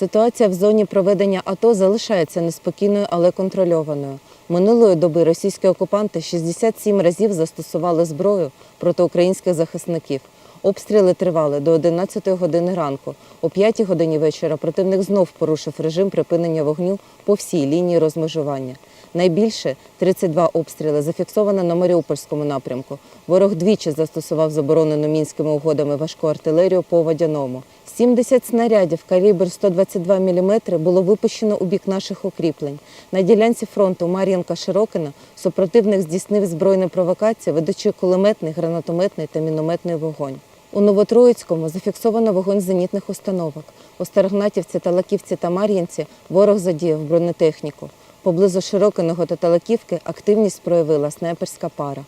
Ситуація в зоні проведення АТО залишається неспокійною, але контрольованою. Минулої доби російські окупанти 67 разів застосували зброю проти українських захисників. Обстріли тривали до 11 години ранку. О 5 годині вечора противник знов порушив режим припинення вогню по всій лінії розмежування. Найбільше 32 обстріли зафіксовано на Маріупольському напрямку. Ворог двічі застосував заборонену мінськими угодами важку артилерію по водяному. 70 снарядів калібр 122 мм було випущено у бік наших укріплень. На ділянці фронту Мар'їнка-Широкина супротивник здійснив збройні провокації, ведучи кулеметний, гранатометний та мінометний вогонь. У Новотроїцькому зафіксовано вогонь зенітних установок. У Старогнатівці, Талаківці та Мар'їнці ворог задіяв бронетехніку. Поблизу Широкиного та Талаківки активність проявила снайперська пара.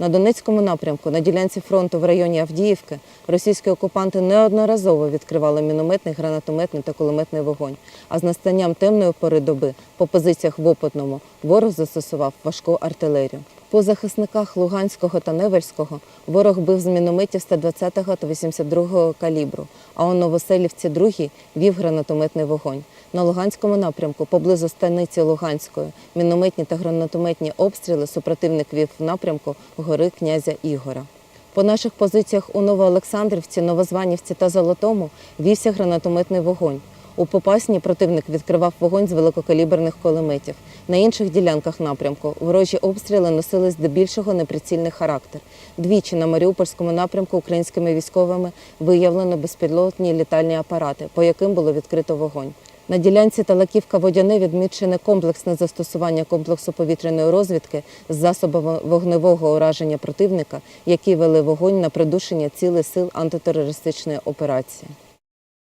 На Донецькому напрямку, на ділянці фронту в районі Авдіївки, російські окупанти неодноразово відкривали мінометний, гранатометний та кулеметний вогонь. А з настанням темної пори доби по позиціях в Опитному ворог застосував важку артилерію. По захисниках Луганського та Невельського ворог бив з мінометів 120-го та 82-го калібру, а у Новоселівці 2 вів гранатометний вогонь. На Луганському напрямку, поблизу станиці Луганської, мінометні та гранатометні обстріли супротивник вів в напрямку гори князя Ігора. По наших позиціях у Новоолександрівці, Новозванівці та Золотому вівся гранатометний вогонь. У Попасні противник відкривав вогонь з великокаліберних кулеметів. На інших ділянках напрямку ворожі обстріли носили здебільшого неприцільний характер. Двічі на Маріупольському напрямку українськими військовими виявлено безпілотні літальні апарати, по яким було відкрито вогонь. На ділянці Талаківка-Водяне відмічене комплексне застосування комплексу повітряної розвідки з засобами вогневого ураження противника, які вели вогонь на придушення цілей сил антитерористичної операції.